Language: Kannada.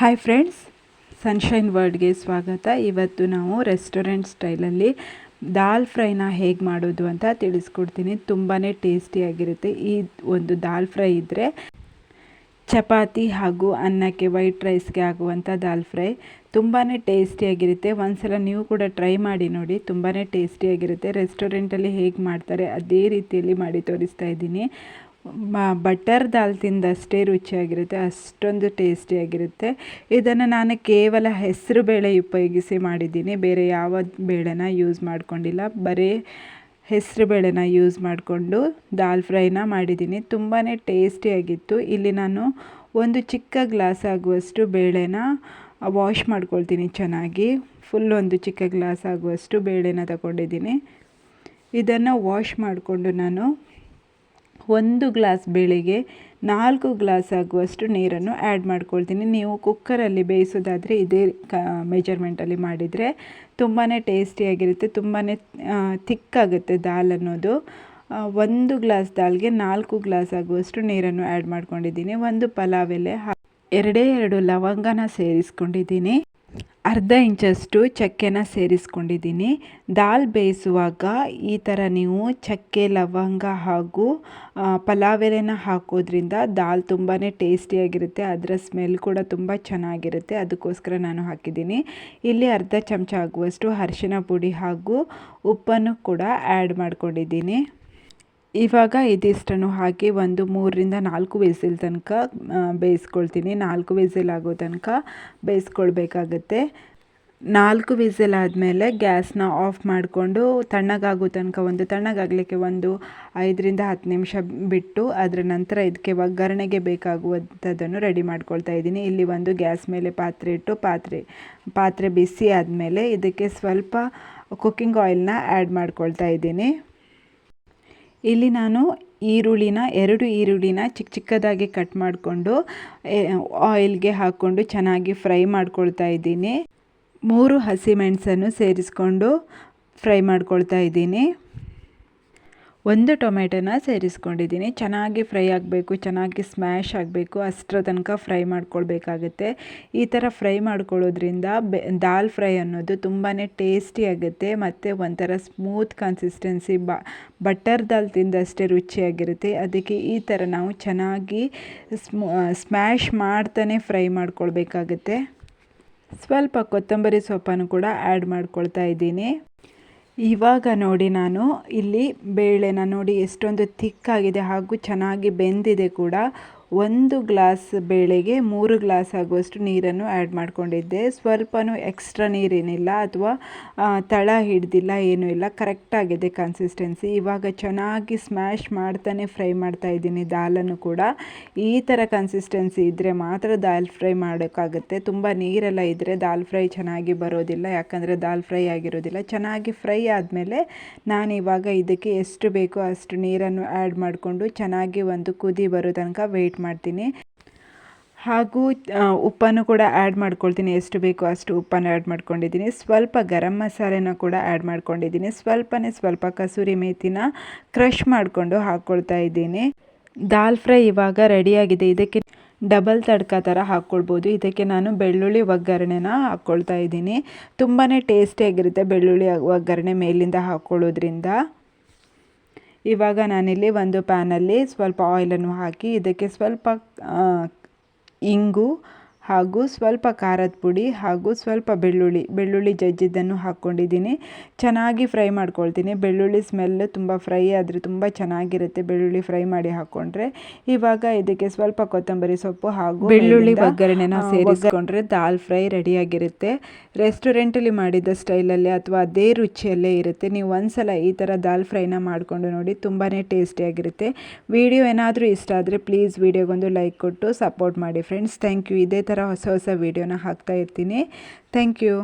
ಹಾಯ್ ಫ್ರೆಂಡ್ಸ್ ಸನ್ಶೈನ್ ವರ್ಲ್ಡ್ಗೆ ಸ್ವಾಗತ. ಇವತ್ತು ನಾವು ರೆಸ್ಟೋರೆಂಟ್ ಸ್ಟೈಲಲ್ಲಿ ದಾಲ್ ಫ್ರೈನ ಹೇಗೆ ಮಾಡೋದು ಅಂತ ತಿಳಿಸ್ಕೊಡ್ತೀನಿ. ತುಂಬಾ ಟೇಸ್ಟಿಯಾಗಿರುತ್ತೆ ಈ ಒಂದು ದಾಲ್ ಫ್ರೈ ಇದ್ದರೆ ಚಪಾತಿ ಹಾಗೂ ಅನ್ನಕ್ಕೆ ವೈಟ್ ರೈಸ್ಗೆ ಆಗುವಂಥ ದಾಲ್ ಫ್ರೈ ತುಂಬಾ ಟೇಸ್ಟಿಯಾಗಿರುತ್ತೆ ಒಂದ್ಸಲ ನೀವು ಕೂಡ ಟ್ರೈ ಮಾಡಿ ನೋಡಿ ತುಂಬಾ ಟೇಸ್ಟಿಯಾಗಿರುತ್ತೆ ರೆಸ್ಟೋರೆಂಟಲ್ಲಿ ಹೇಗೆ ಮಾಡ್ತಾರೆ ಅದೇ ರೀತಿಯಲ್ಲಿ ಮಾಡಿ ತೋರಿಸ್ತಾ ಇದ್ದೀನಿ. ಬಟರ್ ದಾಲ್ ತಿಂದಷ್ಟೇ ರುಚಿಯಾಗಿರುತ್ತೆ, ಅಷ್ಟೊಂದು ಟೇಸ್ಟಿಯಾಗಿರುತ್ತೆ. ಇದನ್ನು ನಾನು ಕೇವಲ ಹೆಸರು ಬೇಳೆ ಉಪಯೋಗಿಸಿ ಮಾಡಿದ್ದೀನಿ, ಬೇರೆ ಯಾವ ಬೇಳೆನ ಯೂಸ್ ಮಾಡ್ಕೊಂಡಿಲ್ಲ. ಬರೀ ಹೆಸರು ಬೇಳೆನ ಯೂಸ್ ಮಾಡಿಕೊಂಡು ದಾಲ್ ಫ್ರೈನ ಮಾಡಿದ್ದೀನಿ. ತುಂಬಾ ಟೇಸ್ಟಿಯಾಗಿತ್ತು. ಇಲ್ಲಿ ನಾನು ಒಂದು ಚಿಕ್ಕ ಗ್ಲಾಸ್ ಆಗುವಷ್ಟು ಬೇಳೆನ ವಾಶ್ ಮಾಡ್ಕೊಳ್ತೀನಿ ಚೆನ್ನಾಗಿ. ಫುಲ್ ಒಂದು ಚಿಕ್ಕ ಗ್ಲಾಸ್ ಆಗುವಷ್ಟು ಬೇಳೆನ ತಗೊಂಡಿದ್ದೀನಿ. ಇದನ್ನು ವಾಶ್ ಮಾಡಿಕೊಂಡು ನಾನು ಒಂದು ಗ್ಲಾಸ್ ಬೇಳೆಗೆ ನಾಲ್ಕು ಗ್ಲಾಸ್ ಆಗುವಷ್ಟು ನೀರನ್ನು ಆ್ಯಡ್ ಮಾಡ್ಕೊಳ್ತೀನಿ. ನೀವು ಕುಕ್ಕರಲ್ಲಿ ಬೇಯಿಸೋದಾದರೆ ಇದೇ ಕ, ಮೆಜರ್ಮೆಂಟಲ್ಲಿ ಮಾಡಿದರೆ ತುಂಬಾ ಟೇಸ್ಟಿಯಾಗಿರುತ್ತೆ ತುಂಬಾ ಥಿಕ್ಕಾಗುತ್ತೆ ದಾಲ್ ಅನ್ನೋದು. ಒಂದು ಗ್ಲಾಸ್ ದಾಲ್ಗೆ ನಾಲ್ಕು ಗ್ಲಾಸ್ ಆಗುವಷ್ಟು ನೀರನ್ನು ಆ್ಯಡ್ ಮಾಡ್ಕೊಂಡಿದ್ದೀನಿ. ಒಂದು ಪಲಾವ್ ಎಲೆ ಎರಡೇ ಎರಡು ಲವಂಗನ ಸೇರಿಸ್ಕೊಂಡಿದ್ದೀನಿ. ಅರ್ಧ ಇಂಚಷ್ಟು ಚಕ್ಕೆನ ಸೇರಿಸ್ಕೊಂಡಿದ್ದೀನಿ. ದಾಲ್ ಬೇಯಿಸುವಾಗ ಈ ಥರ ನೀವು ಚಕ್ಕೆ, ಲವಂಗ ಹಾಗೂ ಪಲಾವ್ ಎಲೆನ ಹಾಕೋದ್ರಿಂದ ದಾಲ್ ತುಂಬಾ ಟೇಸ್ಟಿಯಾಗಿರುತ್ತೆ. ಅದರ ಸ್ಮೆಲ್ ಕೂಡ ತುಂಬ ಚೆನ್ನಾಗಿರುತ್ತೆ. ಅದಕ್ಕೋಸ್ಕರ ನಾನು ಹಾಕಿದ್ದೀನಿ. ಇಲ್ಲಿ ಅರ್ಧ ಚಮಚ ಆಗುವಷ್ಟು ಅರಿಶಿನ ಪುಡಿ ಹಾಗೂ ಉಪ್ಪನ್ನು ಕೂಡ ಆ್ಯಡ್ ಮಾಡ್ಕೊಂಡಿದ್ದೀನಿ. ಇವಾಗ ಇದಿಷ್ಟನ್ನು ಹಾಕಿ ಒಂದು ಮೂರರಿಂದ ನಾಲ್ಕು ವಿಸಿಲ್ ತನಕ ಬೇಯಿಸ್ಕೊಳ್ತೀನಿ. ನಾಲ್ಕು ವಿಸಿಲ್ ಆಗೋ ತನಕ ಬೇಯಿಸ್ಕೊಳ್ಬೇಕಾಗತ್ತೆ. ನಾಲ್ಕು ವಿಸಿಲ್ ಆದಮೇಲೆ ಗ್ಯಾಸ್ನ ಆಫ್ ಮಾಡಿಕೊಂಡು ತಣ್ಣಗಾಗೋ ತನಕ ಒಂದು, ತಣ್ಣಗಾಗಲಿಕ್ಕೆ ಒಂದು ಐದರಿಂದ ಹತ್ತು ನಿಮಿಷ ಬಿಟ್ಟು ಅದರ ನಂತರ ಇದಕ್ಕೆ ಒಗ್ಗರಣೆಗೆ ಬೇಕಾಗುವಂಥದ್ದನ್ನು ರೆಡಿ ಮಾಡ್ಕೊಳ್ತಾ ಇದ್ದೀನಿ. ಇಲ್ಲಿ ಒಂದು ಗ್ಯಾಸ್ ಮೇಲೆ ಪಾತ್ರೆ ಇಟ್ಟು ಪಾತ್ರೆ ಪಾತ್ರೆ ಬಿಸಿ ಆದಮೇಲೆ ಇದಕ್ಕೆ ಸ್ವಲ್ಪ ಕುಕ್ಕಿಂಗ್ ಆಯಿಲ್ನ ಆ್ಯಡ್ ಮಾಡ್ಕೊಳ್ತಾ ಇದ್ದೀನಿ. ಇಲ್ಲಿ ನಾನು ಈರುಳ್ಳಿನ, ಎರಡು ಈರುಳ್ಳಿನ ಚಿಕ್ಕ ಚಿಕ್ಕದಾಗಿ ಕಟ್ ಮಾಡಿಕೊಂಡು ಆಯಿಲ್ಗೆ ಹಾಕ್ಕೊಂಡು ಚೆನ್ನಾಗಿ ಫ್ರೈ ಮಾಡ್ಕೊಳ್ತಾ ಇದ್ದೀನಿ. ಮೂರು ಹಸಿಮೆಣಸನ್ನು ಸೇರಿಸ್ಕೊಂಡು ಫ್ರೈ ಮಾಡ್ಕೊಳ್ತಾ ಇದ್ದೀನಿ. ಒಂದು ಟೊಮೆಟೊನ ಸೇರಿಸ್ಕೊಂಡಿದ್ದೀನಿ. ಚೆನ್ನಾಗಿ ಫ್ರೈ ಆಗಬೇಕು, ಚೆನ್ನಾಗಿ ಸ್ಮ್ಯಾಶ್ ಆಗಬೇಕು, ಅಷ್ಟರ ತನಕ ಫ್ರೈ ಮಾಡ್ಕೊಳ್ಬೇಕಾಗತ್ತೆ. ಈ ಥರ ಫ್ರೈ ಮಾಡ್ಕೊಳ್ಳೋದ್ರಿಂದ ಬೆ, ದಾಲ್ ಫ್ರೈ ಅನ್ನೋದು ತುಂಬಾ ಟೇಸ್ಟಿ ಆಗುತ್ತೆ ಮತ್ತು ಒಂಥರ ಸ್ಮೂತ್ ಕನ್ಸಿಸ್ಟೆನ್ಸಿ ಬ, ಬಟರ್ ದಾಲ್ ತಿಂದಷ್ಟೇ ರುಚಿಯಾಗಿರುತ್ತೆ. ಅದಕ್ಕೆ ಈ ಥರ ನಾವು ಚೆನ್ನಾಗಿ ಸ್ಮೂ ಸ್ಮ್ಯಾಶ್ ಮಾಡ್ತಾನೆ ಫ್ರೈ ಮಾಡ್ಕೊಳ್ಬೇಕಾಗತ್ತೆ. ಸ್ವಲ್ಪ ಕೊತ್ತಂಬರಿ ಸೊಪ್ಪನ್ನು ಕೂಡ ಆ್ಯಡ್ ಮಾಡ್ಕೊಳ್ತಾ ಇದ್ದೀನಿ. ಇವಾಗ ನೋಡಿ ನಾನು ಇಲ್ಲಿ ಬೇಳೆನ ನೋಡಿ ಎಷ್ಟೊಂದು ತಿಕ್ಕಾಗಿದೆ ಹಾಗೂ ಚೆನ್ನಾಗಿ ಬೆಂದಿದೆ ಕೂಡ. ಒಂದು ಗ್ಲಾಸ್ ಬೇಳೆಗೆ ಮೂರು ಗ್ಲಾಸ್ ಆಗುವಷ್ಟು ನೀರನ್ನು ಆ್ಯಡ್ ಮಾಡಿಕೊಂಡಿದ್ದೆ. ಸ್ವಲ್ಪನೂ ಎಕ್ಸ್ಟ್ರಾ ನೀರೇನಿಲ್ಲ ಅಥವಾ ತಳ ಹಿಡ್ದಿಲ್ಲ, ಏನೂ ಇಲ್ಲ. ಕರೆಕ್ಟಾಗಿದೆ ಕನ್ಸಿಸ್ಟೆನ್ಸಿ ಇವಾಗ ಚೆನ್ನಾಗಿ ಸ್ಮ್ಯಾಶ್ ಮಾಡ್ತಾನೆ ಫ್ರೈ ಮಾಡ್ತಾ ಇದ್ದೀನಿ ದಾಲನ್ನು ಕೂಡ. ಈ ಥರ ಕನ್ಸಿಸ್ಟೆನ್ಸಿ ಇದ್ದರೆ ಮಾತ್ರ ದಾಲ್ ಫ್ರೈ ಮಾಡೋಕ್ಕಾಗುತ್ತೆ. ತುಂಬ ನೀರೆಲ್ಲ ಇದ್ದರೆ ದಾಲ್ ಫ್ರೈ ಚೆನ್ನಾಗಿ ಬರೋದಿಲ್ಲ. ಯಾಕಂದರೆ ದಾಲ್ ಫ್ರೈ ಆಗಿರೋದಿಲ್ಲ. ಚೆನ್ನಾಗಿ ಫ್ರೈ ಆದಮೇಲೆ ನಾನು ಇವಾಗ ಇದಕ್ಕೆ ಎಷ್ಟು ಬೇಕೋ ಅಷ್ಟು ನೀರನ್ನು ಆ್ಯಡ್ ಮಾಡಿಕೊಂಡು ಚೆನ್ನಾಗಿ ಒಂದು ಕುದಿ ಬರೋ ತನಕ ವೆಯ್ಟ್ ಮಾಡ್ತೀನಿ. ಹಾಗೂ ಉಪ್ಪನ್ನು ಕೂಡ ಆ್ಯಡ್ ಮಾಡ್ಕೊಳ್ತೀನಿ. ಎಷ್ಟು ಬೇಕೋ ಅಷ್ಟು ಉಪ್ಪನ್ನು ಆ್ಯಡ್ ಮಾಡ್ಕೊಂಡಿದ್ದೀನಿ. ಸ್ವಲ್ಪ ಗರಂ ಮಸಾಲೆನ ಕೂಡ ಆ್ಯಡ್ ಮಾಡ್ಕೊಂಡಿದ್ದೀನಿ. ಸ್ವಲ್ಪನೇ ಸ್ವಲ್ಪ ಕಸೂರಿ ಮೇಥಿನ ಕ್ರಷ್ ಮಾಡಿಕೊಂಡು ಹಾಕ್ಕೊಳ್ತಾ ಇದ್ದೀನಿ. ದಾಲ್ ಫ್ರೈ ಇವಾಗ ರೆಡಿಯಾಗಿದೆ. ಇದಕ್ಕೆ ಡಬಲ್ ತಡ್ಕ ಥರ ಹಾಕ್ಕೊಳ್ಬೋದು. ಇದಕ್ಕೆ ನಾನು ಬೆಳ್ಳುಳ್ಳಿ ಒಗ್ಗರಣೆನ ಹಾಕ್ಕೊಳ್ತಾ ಇದ್ದೀನಿ. ತುಂಬಾ ಟೇಸ್ಟಿಯಾಗಿರುತ್ತೆ ಬೆಳ್ಳುಳ್ಳಿ ಒಗ್ಗರಣೆ ಮೇಲಿಂದ ಹಾಕ್ಕೊಳ್ಳೋದ್ರಿಂದ. ಇವಾಗ ನಾನಿಲ್ಲಿ ಒಂದು ಪ್ಯಾನಲ್ಲಿ ಸ್ವಲ್ಪ ಆಯಿಲನ್ನು ಹಾಕಿ ಇದಕ್ಕೆ ಸ್ವಲ್ಪ ಇಂಗು ಹಾಗೂ ಸ್ವಲ್ಪ ಖಾರದ ಪುಡಿ ಹಾಗೂ ಸ್ವಲ್ಪ ಬೆಳ್ಳುಳ್ಳಿ ಬೆಳ್ಳುಳ್ಳಿ ಜಜ್ಜಿದ್ದನ್ನು ಹಾಕ್ಕೊಂಡಿದ್ದೀನಿ. ಚೆನ್ನಾಗಿ ಫ್ರೈ ಮಾಡ್ಕೊಳ್ತೀನಿ. ಬೆಳ್ಳುಳ್ಳಿ ಸ್ಮೆಲ್ ತುಂಬ ಫ್ರೈ ಆದರೆ ತುಂಬ ಚೆನ್ನಾಗಿರುತ್ತೆ ಬೆಳ್ಳುಳ್ಳಿ ಫ್ರೈ ಮಾಡಿ ಹಾಕ್ಕೊಂಡ್ರೆ ಇವಾಗ ಇದಕ್ಕೆ ಸ್ವಲ್ಪ ಕೊತ್ತಂಬರಿ ಸೊಪ್ಪು ಹಾಗೂ ಬೆಳ್ಳುಳ್ಳಿ ಒಗ್ಗರಣೆನ ಸೇರಿಸ್ಕೊಂಡ್ರೆ ದಾಲ್ ಫ್ರೈ ರೆಡಿಯಾಗಿರುತ್ತೆ. ರೆಸ್ಟೋರೆಂಟಲ್ಲಿ ಮಾಡಿದ ಸ್ಟೈಲಲ್ಲಿ ಅಥವಾ ಅದೇ ರುಚಿಯಲ್ಲೇ ಇರುತ್ತೆ. ನೀವು ಒಂದ್ಸಲ ಈ ಥರ ದಾಲ್ ಫ್ರೈನ ಮಾಡಿಕೊಂಡು ನೋಡಿ ತುಂಬಾ ಟೇಸ್ಟಿಯಾಗಿರುತ್ತೆ. ವಿಡಿಯೋ ಏನಾದರೂ ಇಷ್ಟ ಆದರೆ ಪ್ಲೀಸ್ ವಿಡಿಯೋಗೊಂದು ಲೈಕ್ ಕೊಟ್ಟು ಸಪೋರ್ಟ್ ಮಾಡಿ ಫ್ರೆಂಡ್ಸ್. Thank you. ಇದೇ ಥರ ಹೊಸ ಹೊಸ ವೀಡಿಯೋನ ಹಾಕ್ತಾ ಇರ್ತೀನಿ. Thank you